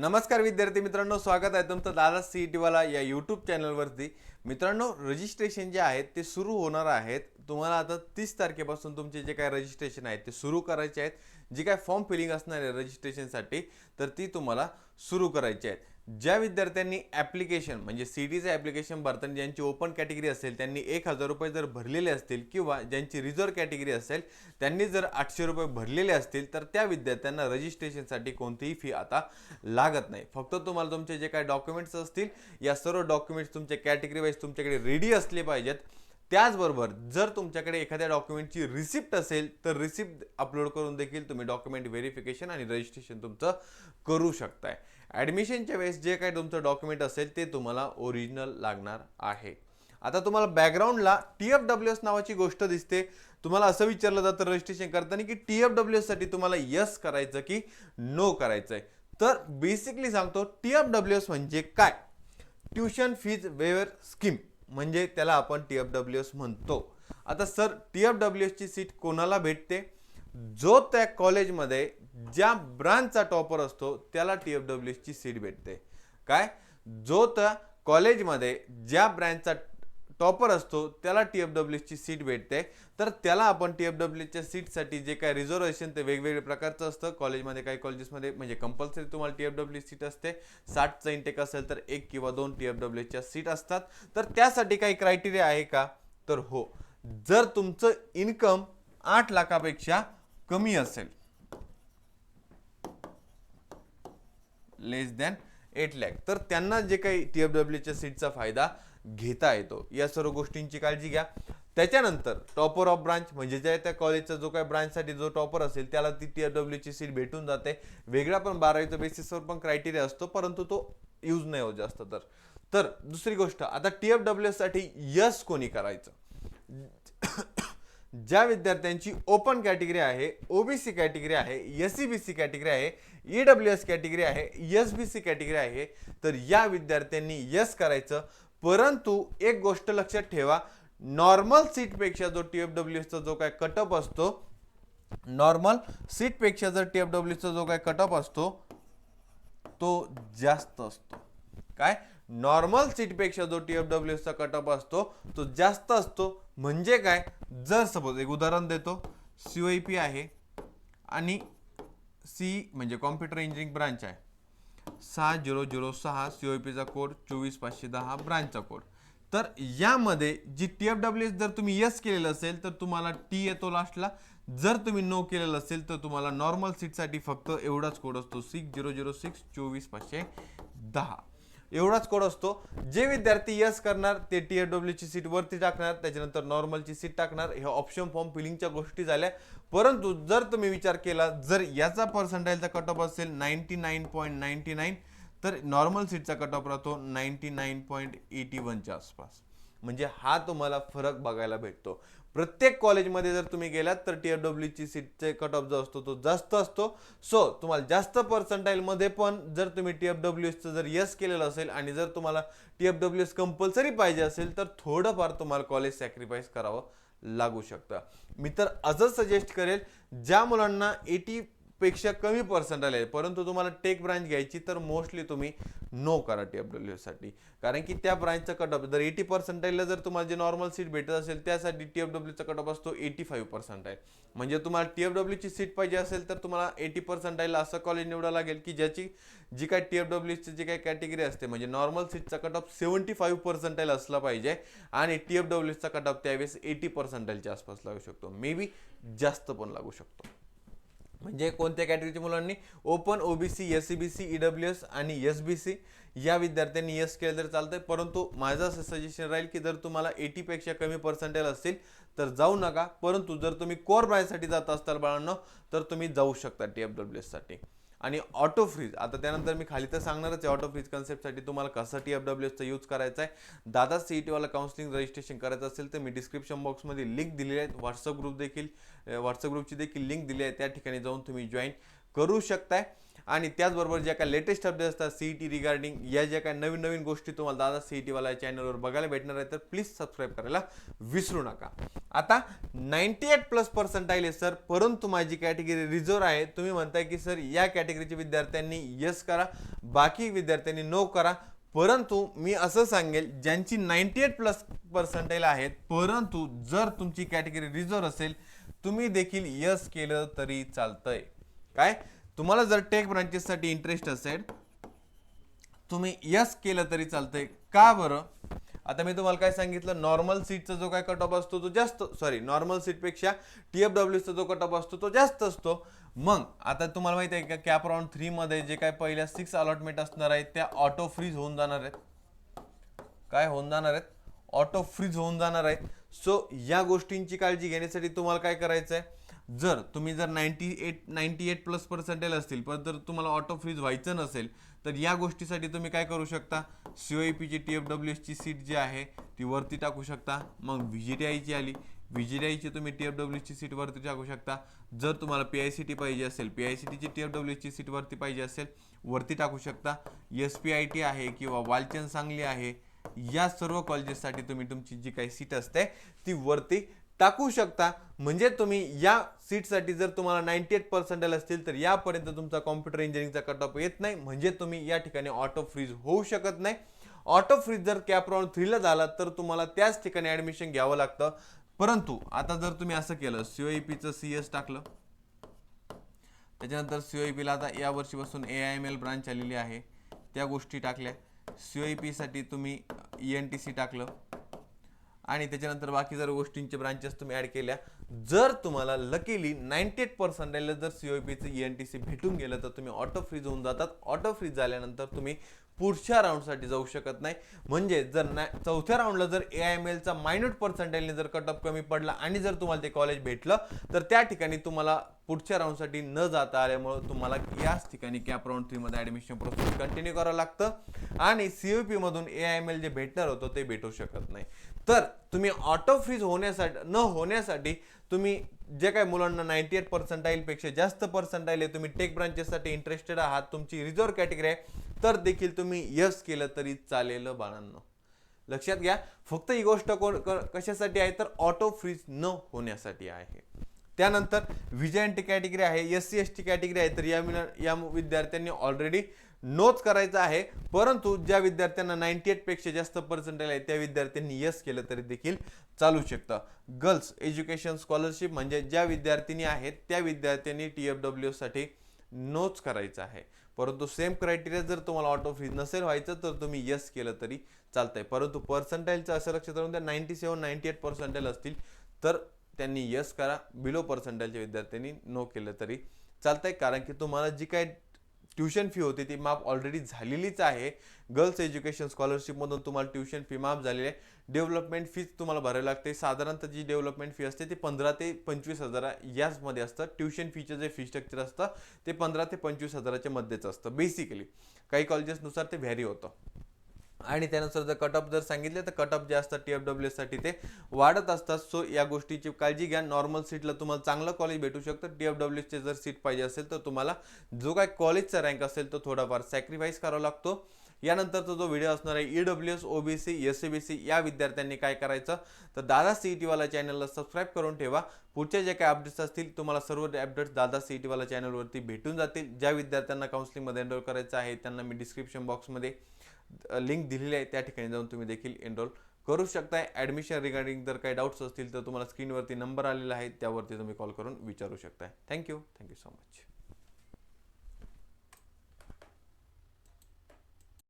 नमस्कार विद्यार्थी मित्रांनो स्वागत आहे तुमचं दादा सी टीवाला या यूट्यूब चॅनलवरती मित्रांनो रजिस्ट्रेशन जे आहेत ते सुरू होणार आहेत. तुम्हाला आता तीस तारखेपासून तुमचे जे काय रजिस्ट्रेशन आहेत ते सुरू करायचे आहेत. जी काय फॉर्म फिलिंग असणार आहे रजिस्ट्रेशनसाठी तर ती तुम्हाला सुरू करायची आहेत. ज्या विद्यार्थ्यांनी ॲप्लिकेशन म्हणजे सी डीचं ॲप्लिकेशन भरताना ज्यांची ओपन कॅटेगरी असेल त्यांनी एक हजार रुपये जर भरलेले असतील किंवा ज्यांची रिझर्व कॅटेगरी असेल त्यांनी जर आठशे रुपये भरलेले असतील तर त्या विद्यार्थ्यांना रजिस्ट्रेशनसाठी कोणतीही फी आता लागत नाही. फक्त तुम्हाला तुमचे जे काही डॉक्युमेंट्स असतील या सर्व डॉक्युमेंट्स तुमच्या कॅटेगरी वाईज तुमच्याकडे रेडी असले पाहिजेत. त्याचबरोबर जर तुमच्याकडे एखाद्या डॉक्युमेंटची रिसिप्ट असेल तर रिसिप्ट अपलोड करून देखील तुम्ही डॉक्युमेंट व्हेरिफिकेशन आणि रजिस्ट्रेशन तुमचं करू शकताय. ॲडमिशनच्या वेळेस जे काही तुमचं डॉक्युमेंट असेल ते तुम्हाला ओरिजिनल लागणार आहे. आता तुम्हाला बॅकग्राऊंडला टी एफ डब्ल्यू एस नावाची गोष्ट दिसते. तुम्हाला असं विचारलं जातं रजिस्ट्रेशन करताना की टी एफ डब्ल्यू एससाठी तुम्हाला यस करायचं की नो करायचं आहे तर बेसिकली सांगतो टी एफ डब्ल्यू एस म्हणजे काय? Tuition fees waiver scheme. म्हणजे त्याला आपण टी एफ डब्ल्यू एस म्हणतो. आता सर टी एफ डब्ल्यू एसची सीट कोणाला भेटते? जो त्या कॉलेजमध्ये ज्या ब्रांचचा टॉपर असतो त्याला टी एफ डब्ल्यू एसची सीट भेटते. काय? जो त्या कॉलेजमध्ये ज्या ब्रँचचा टॉपर असतो त्याला टी एफ डब्ल्यू ची सीट भेटते. तर त्याला आपण टी एफ डब्ल्यूच्या सीटसाठी जे काय रिझर्वेशन ते वेगवेगळ्या प्रकारचं असतं. कॉलेजमध्ये काही कॉलेजेसमध्ये म्हणजे कंपल्सरी तुम्हाला टी एफ डब्ल्यू सीट असते. साठचा इंटेक असेल तर एक किंवा दोन टी एफ डब्ल्यूच्या सीट असतात. तर त्यासाठी काही क्रायटेरिया आहे का? तर हो. जर तुमचं इन्कम आठ लाखापेक्षा कमी असेल लेस दॅन एट लॅक तर त्यांना जे काही टी एफ डब्ल्यूच्या सीटचा फायदा घेता येतो. या सर्व गोष्टींची काळजी घ्या. त्याच्यानंतर टॉपर ऑफ ब्रांच म्हणजे ज्या त्या कॉलेजचा जो काही ब्रांचसाठी जो टॉपर असेल त्याला ती टी एफ डब्ल्यूची सीट भेटून जाते. वेगळा पण बारावीचा बेसिसवर पण क्रायटेरिया असतो परंतु तो यूज नाही होत जास्त तर. तर दुसरी गोष्ट आता टी एफ डब्ल्यू साठी यस कोणी करायचं? ज्या विद्यार्थ्यांची ओपन कॅटेगरी आहे ओबीसी कॅटेगरी आहे S C B C category आहे ई डब्ल्यू एस कॅटेगरी आहे एस बी सी कॅटेगरी आहे तर या विद्यार्थ्यांनी यस करायचं. परंतु एक गोष्ट लक्षात ठेवा नॉर्मल सीटपेक्षा जो टी एफ डब्ल्यूचा जो काय कटअप असतो नॉर्मल सीटपेक्षा जर टी एफ डब्ल्यूचा जो काय कटअप असतो तो जास्त असतो. काय? नॉर्मल सीटपेक्षा जो टी एफ डब्ल्यूचा कटअप असतो तो जास्त असतो. म्हणजे काय? जर सपोज एक उदाहरण देतो सी ओ पी आहे आणि सी म्हणजे कॉम्प्युटर इंजिनिअरिंग ब्रांच आहे. सहा झिरो झिरो सहा सी ओ पीचा कोड चोवीस पाचशे दहा ब्रांचचा कोड. तर यामध्ये जी टी एफ डब्ल्यू एस जर तुम्ही यस केलेलं असेल तर तुम्हाला टी येतो लास्टला जर तुम्ही नो केलेलं असेल तर तुम्हाला नॉर्मल सीटसाठी फक्त एवढाच कोड असतो सिक्स झिरो झिरो सिक्स चोवीस पाचशे दहा. एवढाच कोड असतो. जे विद्यार्थी यस करणार ते टी एफ डब्ल्यूची सीट वरती टाकणार त्याच्यानंतर नॉर्मलची सीट टाकणार. हे ऑप्शन फॉर्म फिलिंगच्या गोष्टी झाल्या. परंतु जर तुम्ही विचार केला जर याचा पर्सेंटाईलचा कट ऑफ असेल ninety nine point ninety nine तर नॉर्मल सीटचा कट ऑफ राहतो नाईन्टी नाईन पॉईंट एटी वनच्या आसपास. म्हणजे हा तुम्हाला फरक बघायला भेटतो. प्रत्येक कॉलेजमध्ये जर तुम्ही गेलात तर टी एफ डब्ल्यूची सीटचे कट ऑफ जो असतो तो जास्त असतो. सो तुम्हाला जास्त पर्सेंटाईलमध्ये पण जर तुम्ही टी एफ डब्ल्यू एसचं जर यस केलेलं असेल आणि जर तुम्हाला T F W S compulsory पाहिजे असेल तर थोडंफार तुम्हाला कॉलेज सॅक्रिफाईस करावं लागू शकतं. मी तर असंच सजेस्ट करेल ज्या मुलांना एटी पेक्षा कमी पर्सेंटाईल आहे. परंतु तुम्हाला टेक ब्रांच घ्यायची तर मोस्टली तुम्ही नो करा टी एफ डब्ल्यूसाठी कारण की त्या ब्रांचचा कट ऑफ जर एटी पर्सेंटाईलला जर तुम्हाला जे नॉर्मल सीट भेटत असेल त्यासाठी टी एफ डब्ल्यूचा कट ऑफ असतो एटी फाईव्ह पर्सेंटाईल म्हणजे तुम्हाला टी एफ डब्ल्यूची सीट पाहिजे असेल तर तुम्हाला एटी पर्सेंटाईलला असं कॉलेज निवडावं लागेल की ज्याची जी काय टी एफ डब्ल्यूची जी काय कॅटेगरी असते म्हणजे normal सीटचा cut off seventy five percentile असला पाहिजे आणि टी एफ डब्ल्यूचा कट ऑफ त्यावेळेस एटी पर्सेंटाईलच्या आसपास लागू शकतो. मे बी जास्त पण लागू शकतो. म्हणजे कोणत्या कॅटेगरीच्या मुलांनी? Open OBC S C B C E W S आणि एस बी सी या विद्यार्थ्यांनी यस केलं तर चालतंय. परंतु माझं असं सजेशन राहील की जर तुम्हाला एटीपेक्षा कमी पर्सेंटेज असतील तर जाऊ नका. परंतु जर तुम्ही कोर ब्रायसाठी जात असताल बाळांनो तर तुम्ही जाऊ शकता टी एफ डब्ल्यू एससाठी आणि ऑटो फ्रीज आता त्यानंतर मी खाली तर सांगणारच आहे ऑटो फ्रीज कन्सेप्टसाठी तुम्हाला कसं टी एफ डब्ल्यू एसचा यूज करायचा आहे दादा सी ई टीवाला काउन्सिलिंग रजिस्ट्रेशन करायचं असेल तर मी डिस्क्रिप्शन बॉक्समध्ये लिंक दिलेली आहे व्हॉट्सअप ग्रुप देखील व्हॉट्सअप ग्रुपची देखील लिंक दिली आहे त्या ठिकाणी जाऊन तुम्ही जॉईन करू शकताय. आणि त्याचबरोबर ज्या काही लेटेस्ट अपडेट असतात सी टी रिगार्डिंग या ज्या काही नवीन नवीन गोष्टी तुम्हाला दादा सी टी वाला चॅनलवर बघायला भेटणार आहे तर प्लीज सबस्क्राईब करायला विसरू नका. आता नाईन्टी एट प्लस पर्सेंटाईल आहे सर परंतु माझी कॅटेगरी रिझर्व आहे. तुम्ही म्हणताय की सर या कॅटेगरीच्या विद्यार्थ्यांनी यस करा बाकी विद्यार्थ्यांनी नो करा. परंतु मी असं सांगेल ज्यांची नाईन्टी एट प्लस पर्सेंटाईल आहेत परंतु जर तुमची कॅटेगरी रिझर्व असेल तुम्ही देखील यस केलं तरी चालतंय. काय? तुम्हाला जर टेक ब्रांचेससाठी इंटरेस्ट असेल तुम्ही यस केलं तरी चालतंय. का बरं? आता मी तुम्हाला काय सांगितलं? नॉर्मल सीटचा जो काय कट ऑफ असतो तो जास्त सॉरी नॉर्मल सीटपेक्षा टी एफ डब्ल्यूचा जो कट ऑफ असतो तो जास्त असतो. मग आता तुम्हाला माहिती आहे का कॅप राऊंड थ्रीमध्ये जे काय पहिल्या सिक्स अलॉटमेंट असणार आहेत त्या ऑटो फ्रीज होऊन जाणार आहेत. काय होऊन जाणार आहेत? ऑटो फ्रीज होऊन जाणार आहेत. सो या गोष्टींची काळजी घेण्यासाठी तुम्हाला काय करायचं आहे जर तुम्ही जर ninety eight ninety eight plus percentile असतील पण जर तुम्हाला ऑटो फ्रीज व्हायचं नसेल तर या गोष्टीसाठी तुम्ही काय करू शकता? सी ओ पीची टी एफ डब्ल्यू एसची सीट जी आहे ती वरती टाकू शकता. मग व्ही जी टी आयची आली. व्ही जी टी आयची तुम्ही टी एफ डब्ल्यूची सीट वरती टाकू शकता. जर तुम्हाला पी आय सी टी पाहिजे असेल पी आय सी टीची टी एफ डब्ल्यूची सीट वरती पाहिजे असेल वरती टाकू शकता. एस पी आय टी आहे किंवा वालचंद सांगली आहे या सर्व कॉलेजेससाठी तुम्ही तुमची जी काही सीट असते ती वरती टाकू शकता. म्हणजे तुम्ही या सीटसाठी जर तुम्हाला नाईन्टी एट पर्सेंटेल असतील तर यापर्यंत तुमचा कॉम्प्युटर इंजिनिअरिंगचा कट ऑफ येत नाही. म्हणजे तुम्ही या ठिकाणी ऑटो फ्रीज होऊ शकत नाही. ऑटो फ्रीज जर कॅप राऊंड थ्रीला झाला तर तुम्हाला त्याच ठिकाणी ॲडमिशन घ्यावं लागतं. परंतु आता जर तुम्ही असं केलं सीओई पीचं सी एस टाकलं. त्याच्यानंतर सीओई पीला आता या वर्षीपासून A I M L branch आलेली आहे. त्या गोष्टी टाकल्या. सीओई पीसाठी तुम्ही ई एन टी सी टाकलं. आणि त्याच्यानंतर बाकी जर गोष्टींचे ब्रांचेस तुम्ही ऍड केल्या जर तुम्हाला लकीली नाईन्टी एट पर्सेंटेजला जर सीओ पीचं ई एन टी सी भेटून गेलं तर तुम्ही ऑटो फ्रीज होऊन जातात. ऑटो फ्रीज झाल्यानंतर तुम्ही पुढच्या राऊंडसाठी जाऊ शकत नाही. म्हणजे जर ना चौथ्या राऊंडला जर ए आय एम एलचा मायन्यूट पर्सेंटेजने जर कट ऑफ कमी पडला आणि जर तुम्हाला ते कॉलेज भेटलं तर त्या ठिकाणी तुम्हाला पुढच्या राऊंडसाठी न जाता आल्यामुळं तुम्हाला याच ठिकाणी कॅप राऊंड थ्रीमध्ये ॲडमिशन प्रोसेस कंटिन्यू करावं लागतं. आणि सी ओ पीमधून ए आय एम एल जे भेटणार होतं ते भेटू शकत नाही. तर तुम्ही ऑटो फ्रीज होण्यासाठी न होण्यासाठी तुम्ही जे काही मुलांना नाईन्टी एट पर्सेंटाईलपेक्षा जास्त पर्सेंटाईल आहे तुम्ही टेक ब्रांचेससाठी इंटरेस्टेड आहात तुमची रिझर्व कॅटेगरी आहे तर देखील तुम्ही यस केलं तरी चालेल बाळांनो. लक्षात घ्या फक्त ही गोष्ट कोण कशासाठी आहे? तर ऑटो फ्रीज न होण्यासाठी आहे. त्यानंतर विजय कॅटेगरी आहे S C S T category आहे तर या या विद्यार्थ्यांनी ऑलरेडी नोच करायचं आहे. परंतु ज्या विद्यार्थ्यांना नाईन्टी एटपेक्षा जास्त पर्सेंटेज आहे त्या विद्यार्थ्यांनी यस केलं तरी देखील चालू शकतं. गर्ल्स एज्युकेशन स्कॉलरशिप म्हणजे ज्या विद्यार्थिनी आहेत त्या विद्यार्थ्यांनी टी एफ डब्ल्यू साठी नोच करायचं आहे. परंतु सेम क्रायटेरिया जर तुम्हाला ऑटो फ्रीज नसेल व्हायचं तर तुम्ही यस केलं तरी चालतंय. परंतु पर्सेंटाईलचं असं लक्षात राहून त्या ninety seven ninety eight percentile असतील तर त्यांनी यस करा. बिलो पर्सेंटाईलच्या विद्यार्थ्यांनी नो केलं तरी चालतंय. कारण की तुम्हाला जी काय ट्युशन फी होती ती माफ ऑलरेडी झालेलीच आहे. गर्ल्स एज्युकेशन स्कॉलरशिपमधून तुम्हाला ट्युशन फी माफ झालेली आहे. डेव्हलपमेंट फीज तुम्हाला भरावी लागते. साधारणतः जी डेव्हलपमेंट फी असते ती पंधरा ते पंचवीस हजार याचमध्ये असतं. ट्युशन फीचं जे फी स्ट्रक्चर असतं ते पंधरा ते पंचवीस हजाराच्या मध्येच असतं बेसिकली काही कॉलेजेसनुसार ते व्हॅरी होतं. आणि त्यानुसार जर कट ऑफ जर सांगितले तर कट ऑफ जे असतात टी एफ डब्ल्यू साठी ते वाढत असतात. सो या गोष्टीची काळजी घ्या. नॉर्मल सीटला तुम्हाला चांगलं कॉलेज भेटू शकतं. टी एफ डब्ल्यूचे जर सीट पाहिजे असेल तर तुम्हाला जो काय कॉलेजचा रँक असेल तो थोडाफार सॅक्रिफाईस करावा लागतो. यानंतरचा जो व्हिडिओ असणार आहे E W S OBC S C B C या विद्यार्थ्यांनी काय करायचं? तर दादा सी ई टीवाला चॅनलला सबस्क्राईब करून ठेवा. पुढच्या जे काही अपडेट्स असतील तुम्हाला सर्व अपडेट्स दादा सी ई टीवाला चॅनलवरती भेटून जातील. ज्या विद्यार्थ्यांना काउन्सिलिंगमध्ये एनरोल करायचं आहे त्यांना मी डिस्क्रिप्शन बॉक्समध्ये लिंक दिलेली आहे. त्या ठिकाणी जाऊन तुम्ही देखील एनरोल करू शकताय. ॲडमिशन रिगार्डिंग जर काही डाऊट्स असतील तर तुम्हाला स्क्रीनवरती नंबर आलेला आहे. त्यावरती तुम्ही कॉल करून विचारू शकताय. Thank you thank you so much